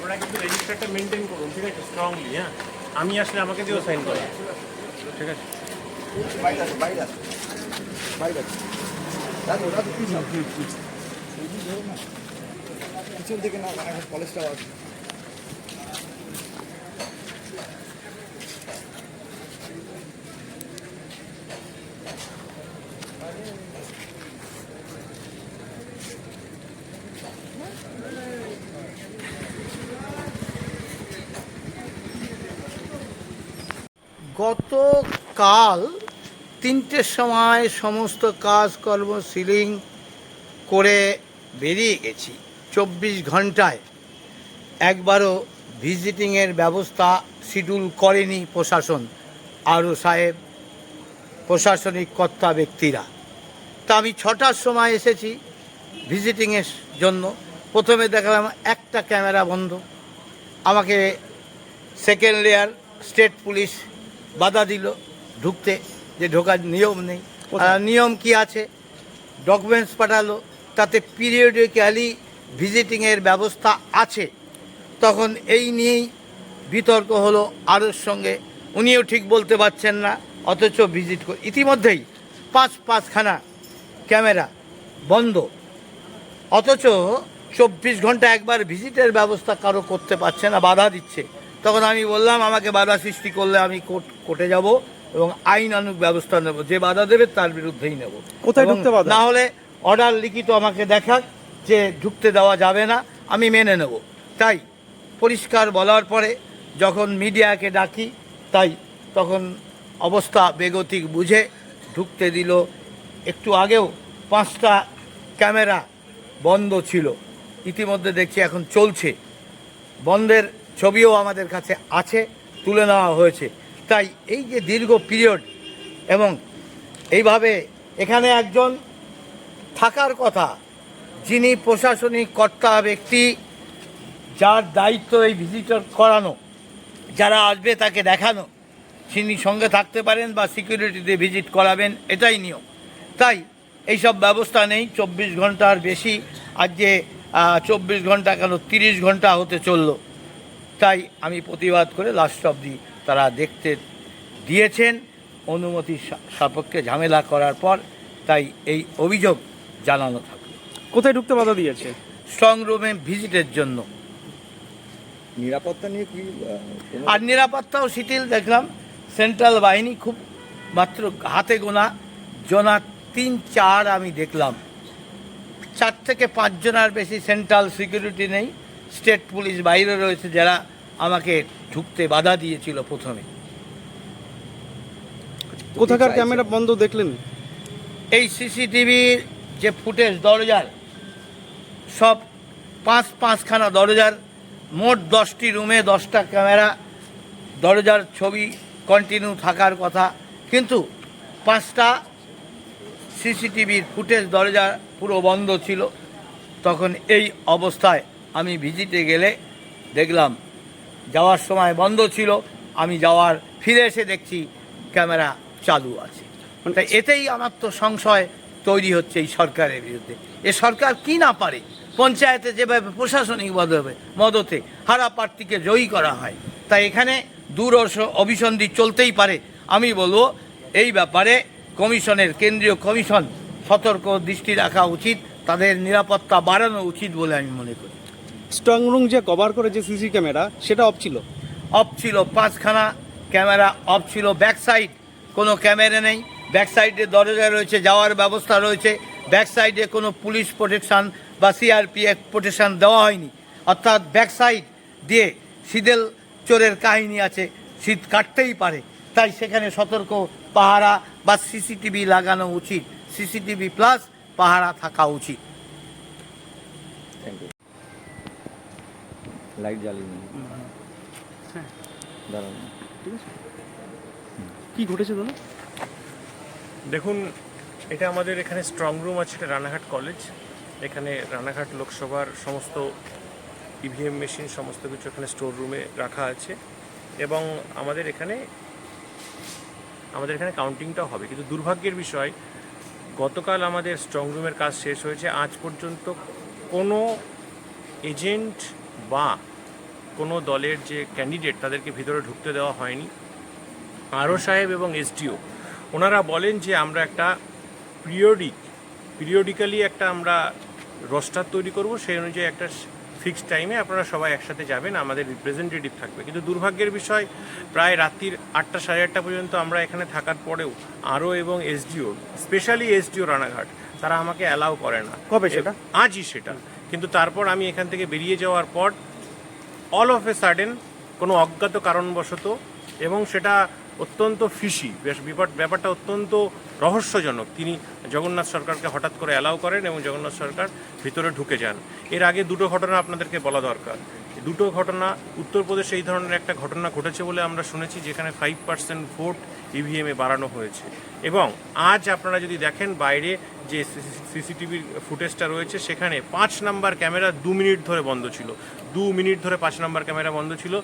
আপনারা কিন্তু রেজিস্টারটা মেনটেন করুন, ঠিক আছে? স্ট্রংলি হ্যাঁ? আমি আসলে আমাকে দিয়েও সাইন করো। ঠিক আছে? বাইরে আছে বাইরে আছে বাইরে আছে পিছন থেকে না কলেজটাও আছে। গতকাল তিনটের সময় সমস্ত কাজকর্ম সিলিং করে বেরিয়ে গেছি, চব্বিশ ঘন্টায়। একবারও ভিজিটিংয়ের ব্যবস্থা শিডিউল করেনি প্রশাসন আরও সাহেব, প্রশাসনিক কর্তা ব্যক্তিরা। তা আমি ছটার সময় এসেছি ভিজিটিংয়ের জন্য। প্রথমে দেখলাম একটা ক্যামেরা বন্ধ। আমাকে সেকেন্ড লেয়ার স্টেট পুলিশ বাধা দিল ঢুকতে যে ঢোকার নিয়ম নেই। নিয়ম কি আছে? ডকুমেন্টস পাঠালো তাতে পিরিয়ডিক্যালি ভিজিটিংয়ের ব্যবস্থা আছে। তখন এই নিয়েই বিতর্ক হলো আরোর সঙ্গে। উনিও ঠিক বলতে পারছেন না অথচ ভিজিট করে ইতিমধ্যেই পাঁচ পাঁচখানা ক্যামেরা বন্ধ। অথচ চব্বিশ ঘণ্টা একবার ভিজিটের ব্যবস্থা কারও করতে পারছে না বাধা দিচ্ছে। তখন আমি বললাম আমাকে বাধা সৃষ্টি করলে আমি কোর্ট কোর্টে যাব এবং আইনানুগ ব্যবস্থা নেব। যে বাধা দেবে তার বিরুদ্ধেই নেব। কোথায় ঢুকতে বাধা? না হলে অর্ডার লিখিত আমাকে দেখাক যে ঢুকতে দেওয়া যাবে না আমি মেনে নেব। তাই পরিষ্কার বলার পরে যখন মিডিয়াকে ডাকি তাই তখন অবস্থা বেগতিক বুঝে ঢুকতে দিল। একটু আগেও পাঁচটা ক্যামেরা বন্ধ ছিল। ইতিমধ্যে দেখছি এখন চলছে। বন্ধের ছবিও আমাদের কাছে আছে, তুলে নেওয়া হয়েছে। তাই এই যে দীর্ঘ পিরিয়ড এবং এইভাবে এখানে একজন থাকার কথা, যিনি প্রশাসনিক কর্তা ব্যক্তি, যার দায়িত্ব এই ভিজিটর করানো, যারা আসবে তাকে দেখানো, তিনি সঙ্গে থাকতে পারেন বা সিকিউরিটিতে ভিজিট করাবেন, এটাই নিয়ম। তাই এইসব ব্যবস্থা নেই, চব্বিশ ঘণ্টার বেশি আজ যে চব্বিশ ঘণ্টা কেন তিরিশ ঘণ্টা হতে চলল। তাই আমি প্রতিবাদ করে লাস্ট অবধি তারা দেখতে দিয়েছেন। অনুমতি সা- সাপেক্ষে ঝামেলা করার পর তাই এই অভিযোগ জানানো থাকল। কোথায় ঢুকতে বাধা দিয়েছে? স্ট্রং রুমে ভিজিটের জন্য। নিরাপত্তা নিয়ে কি আর নিরাপত্তাও শিথিল দেখলাম। সেন্ট্রাল বাহিনী খুব মাত্র হাতে গোনা। জনা তিন চার আমি দেখলাম। চার থেকে পাঁচ জনের বেশি সেন্ট্রাল সিকিউরিটি নেই। স্টেট পুলিশ বাইরে রয়েছে যারা আমাকে ঢুকতে বাধা দিয়েছিল প্রথমে। কোথাকার ক্যামেরা বন্ধ দেখলেন? এই সিসিটিভির যে ফুটেজ দরজার সব পাঁচ পাঁচখানা দরজার মোট দশটি রুমে দশটা ক্যামেরা দরজার ছবি কন্টিনিউ থাকার কথা। কিন্তু পাঁচটা সিসিটিভির ফুটেজ দরজা পুরো বন্ধ ছিল। তখন এই অবস্থায় আমি ভিজিটে গেলে দেখলাম যাওয়ার সময় বন্ধ ছিল আমি যাওয়ার ফিরে এসে দেখছি ক্যামেরা চালু আছে। তাই এতেই আমার তো সংশয় তৈরি হচ্ছে এই সরকারের বিরুদ্ধে। এ সরকার কি না পারে? পঞ্চায়েতে যেভাবে প্রশাসনিক মদবে মদতে হারা প্রার্থীকে জয়ী করা হয় তাই এখানে দূরস অভিসন্ধি চলতেই পারে। আমি বলব এই ব্যাপারে কমিশনের কেন্দ্রীয় কমিশন সতর্ক দৃষ্টি রাখা উচিত তাদের নিরাপত্তা বাড়ানো উচিত বলে আমি মনে করি। স্ট্রং রুম যে কভার করে যে সিসি ক্যামেরা সেটা অফ ছিল? অফ ছিল পাঁচখানা ক্যামেরা অফ ছিল। ব্যাক সাইড কোনো ক্যামেরা নেই। ব্যাক সাইডে দরজা রয়েছে যাওয়ার ব্যবস্থা রয়েছে। ব্যাক সাইডে কোনো পুলিশ প্রোটেকশন বা সিআরপিএফ প্রোটেকশন দেওয়া হয়নি। অর্থাৎ ব্যাক সাইড দিয়ে শীতেল চোরের কাহিনী আছে। শীত কাটতেই পারে। তাই সেখানে সতর্ক পাহারা বা সিসিটিভি লাগানো উচিত। সিসিটিভি প্লাস পাহারা থাকা উচিত। থ্যাংক ইউ লাইট জ্বালিয়ে নিন দাঁড়ান কি ঘটেছে দাদা দেখুন এটা আমাদের এখানে স্ট্রং রুম আছে এটা রানাঘাট কলেজ এখানে রানাঘাট লোকসভার সমস্ত ইভিএম মেশিন সমস্ত কিছু এখানে স্টোর রুমে রাখা আছে। এবং আমাদের এখানে আমাদের এখানে কাউন্টিংটাও হবে। কিন্তু দুর্ভাগ্যের বিষয় গতকাল আমাদের স্ট্রং রুমের কাজ শেষ হয়েছে। আজ পর্যন্ত কোনো এজেন্ট বা কোনো দলের যে ক্যান্ডিডেট তাদেরকে ভিতরে ঢুকতে দেওয়া হয়নি। আরও সাহেব এবং এসডিও ওনারা বলেন যে আমরা একটা পিরিয়ডিক পিরিয়ডিক্যালি একটা আমরা রোস্টার তৈরি করব সেই অনুযায়ী একটা ফিক্সড টাইমে আপনারা সবাই একসাথে যাবেন আমাদের রিপ্রেজেন্টেটিভ থাকবে। কিন্তু দুর্ভাগ্যের বিষয় প্রায় রাত্রির আটটা সাড়ে আটটা পর্যন্ত আমরা এখানে থাকার পরেও আরও এবং এসডিও স্পেশালি এসডিও রানাঘাট তারা আমাকে অ্যালাউ করে না। কবে সেটা? আজই সেটা। কিন্তু তারপর আমি এখান থেকে বেরিয়ে যাওয়ার পর অল অফ এ সাডেন কোনো অজ্ঞাত কারণবশত এবং সেটা অত্যন্ত ফিসি বেশ ব্যাপারটা অত্যন্ত রহস্যজনক। তিনি জগন্নাথ সরকারকে হঠাৎ করে অ্যালাউ করেন এবং জগন্নাথ সরকার ভিতরে ঢুকে যান। এর আগে দুটো ঘটনা আপনাদেরকে বলা দরকার। দুটো ঘটনা উত্তরপ্রদেশে এই ধরনের একটা ঘটনা ঘটেছে বলে আমরা শুনেছি, যেখানে ফাইভ পার্সেন্ট ভোট ইভিএমে বাড়ানো হয়েছে। এবং আজ আপনারা যদি দেখেন বাইরে যে সিসিটিভির ফুটেজটা রয়েছে, সেখানে পাঁচ নাম্বার ক্যামেরা দু মিনিট ধরে বন্ধ ছিল। দু মিনিট ধরে পাঁচ নাম্বার ক্যামেরা বন্ধ ছিল।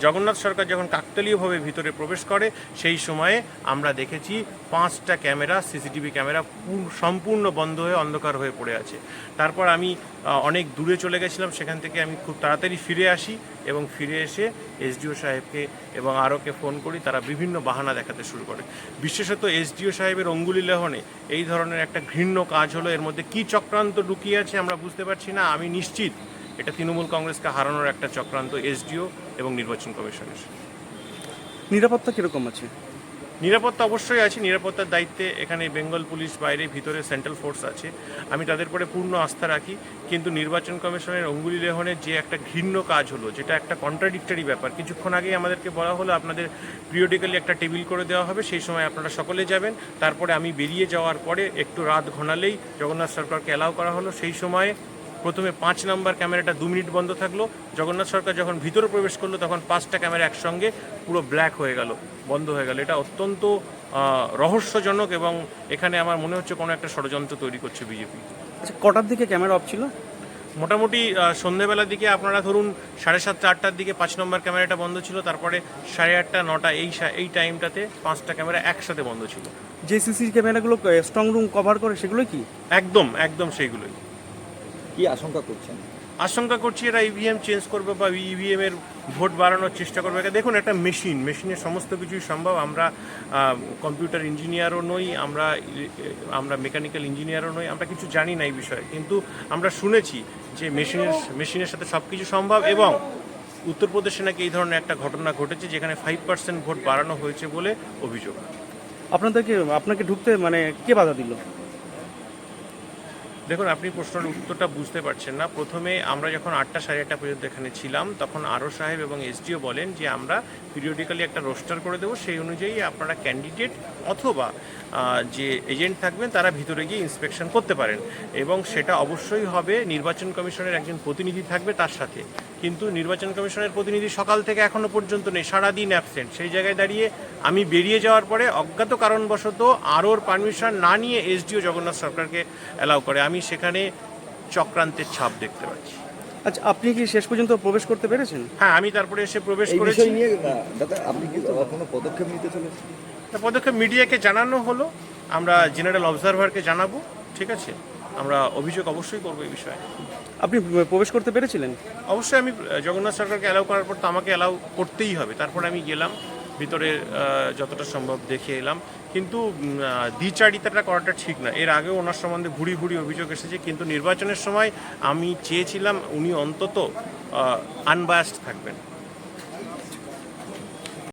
জগন্নাথ সরকার যখন কাকতালীয়ভাবে ভিতরে প্রবেশ করে, সেই সময়ে আমরা দেখেছি পাঁচটা ক্যামেরা, সিসিটিভি ক্যামেরা পূর্ণ- সম্পূর্ণ বন্ধ হয়ে অন্ধকার হয়ে পড়ে আছে। তারপর আমি অনেক দূরে চলে গেছিলাম, সেখান থেকে আমি খুব তাড়াতাড়ি ফিরে আসি এবং ফিরে এসে এসডিও সাহেবকে এবং আরওকে ফোন করি, তারা বিভিন্ন বাহানা দেখাতে শুরু করে। বিশেষত এসডিও সাহেবের অঙ্গুলি লেহনে এই ধরনের একটা ঘৃণ্য কাজ হলো, এর মধ্যে কি চক্রান্ত লুকিয়ে আছে আমরা বুঝতে পারছি না, আমি নিশ্চিত এটা তৃণমূল কংগ্রেসকে হারানোর একটা চক্রান্ত এসডিও এবং নির্বাচন কমিশনের। নিরাপত্তা কীরকম আছে? নিরাপত্তা অবশ্যই আছে নিরাপত্তার দায়িত্বে এখানে বেঙ্গল পুলিশ বাইরে ভিতরে সেন্ট্রাল ফোর্স আছে। আমি তাদের পরে পূর্ণ আস্থা রাখি কিন্তু নির্বাচন কমিশনের অঙ্গুলি লেহনের যে একটা ঘৃণ্য কাজ হলো যেটা একটা কন্ট্রাডিক্টরি ব্যাপার। কিছুক্ষণ আগেই আমাদেরকে বলা হলো আপনাদের পিরিয়ডিক্যালি একটা টেবিল করে দেওয়া হবে সেই সময় আপনারা সকলে যাবেন। তারপরে আমি বেরিয়ে যাওয়ার পরে একটু রাত ঘনালেই জগন্নাথ সরকারকে অ্যালাউ করা হলো। সেই সময়ে প্রথমে পাঁচ নাম্বার ক্যামেরাটা দু মিনিট বন্ধ থাকল। জগন্নাথ সরকার যখন ভিতরে প্রবেশ করল তখন পাঁচটা ক্যামেরা একসঙ্গে পুরো ব্ল্যাক হয়ে গেল বন্ধ হয়ে গেল। এটা অত্যন্ত রহস্যজনক এবং এখানে আমার মনে হচ্ছে কোনো একটা ষড়যন্ত্র তৈরি করছে বিজেপি। আচ্ছা কটার দিকে ক্যামেরা অফ ছিল? মোটামুটি আহ, সন্ধ্যেবেলার দিকে আপনারা ধরুন সাড়ে সাতটা আটটার দিকে পাঁচ নম্বর ক্যামেরাটা বন্ধ ছিল তারপরে সাড়ে আটটা নটা এই এই টাইমটাতে পাঁচটা ক্যামেরা একসাথে বন্ধ ছিল। যে সিসি ক্যামেরাগুলো স্ট্রং রুম কভার করে সেগুলো কি? একদম একদম সেইগুলোই। কি আশঙ্কা করছেন? আশঙ্কা করছি এরা ইভিএম চেঞ্জ করবে বা ইভিএম এর ভোট বাড়ানোর চেষ্টা করবে। দেখুন একটা মেশিন মেশিনের সমস্ত কিছুই সম্ভব। আমরা কম্পিউটার ইঞ্জিনিয়ারও নই আমরা আমরা মেকানিক্যাল ইঞ্জিনিয়ারও নই আমরা কিছু জানি না এই বিষয়ে। কিন্তু আমরা শুনেছি যে মেশিনের মেশিনের সাথে সব কিছু সম্ভব এবং উত্তরপ্রদেশে নাকি এই ধরনের একটা ঘটনা ঘটেছে যেখানে ফাইভ পার্সেন্ট ভোট বাড়ানো হয়েছে বলে অভিযোগ। আপনাদেরকে আপনাকে ঢুকতে মানে কে বাধা দিল? দেখুন, আপনি প্রশ্নের উত্তরটা বুঝতে পারছেন না। প্রথমে আমরা যখন আটটা সাড়ে আটটা পর্যন্ত এখানে ছিলাম, তখন আরও সাহেব এবং এসডিও বলেন যে, আমরা পিরিয়ডিক্যালি একটা রোস্টার করে দেবো। সেই অনুযায়ী আপনারা ক্যান্ডিডেট অথবা যে এজেন্ট থাকবেন, তারা ভিতরে গিয়ে ইন্সপেকশন করতে পারেন। এবং সেটা অবশ্যই হবে, নির্বাচন কমিশনের একজন প্রতিনিধি থাকবে তার সাথে। কিন্তু নির্বাচন কমিশনের প্রতিনিধি সকাল থেকে এখনও পর্যন্ত নেই, সারাদিন অ্যাবসেন্ট সেই জায়গায় দাঁড়িয়ে আমি বেরিয়ে যাওয়ার পরে অজ্ঞাত কারণবশত আরওর পারমিশন না নিয়ে এসডিও জগন্নাথ সরকারকে অ্যালাউ করে। আমি সেখানে চক্রান্তের ছাপ দেখতে পাচ্ছি। আচ্ছা আপনি কি শেষ পর্যন্ত প্রবেশ করতে পেরেছেন? হ্যাঁ আমি তারপরে এসে প্রবেশ করেছি। নিয়ে দাদা আপনি কি কোনো পদক্ষেপ নিতে চলেছেন? পদক্ষেপ মিডিয়াকে জানানো হলো। আমরা জেনারেল অবজারভারকে জানাব ঠিক আছে? আমরা অভিযোগ অবশ্যই করব এই বিষয়ে। আপনি প্রবেশ করতে পেরেছিলেন? অবশ্যই আমি জগন্নাথ সরকারকে অ্যালাউ করার পর তো আমাকে অ্যালাউ করতেই হবে। তারপর আমি গেলাম। ভিতরে যতটা সম্ভব দেখে এলাম। কিন্তু দ্বিচারিতাটা করাটা ঠিক না। এর আগেও ওনার সম্বন্ধে ঘুরি ঘুরি অভিযোগ এসেছে, কিন্তু নির্বাচনের সময় আমি চেয়েছিলাম উনি অন্তত আনবায়াসড থাকবেন।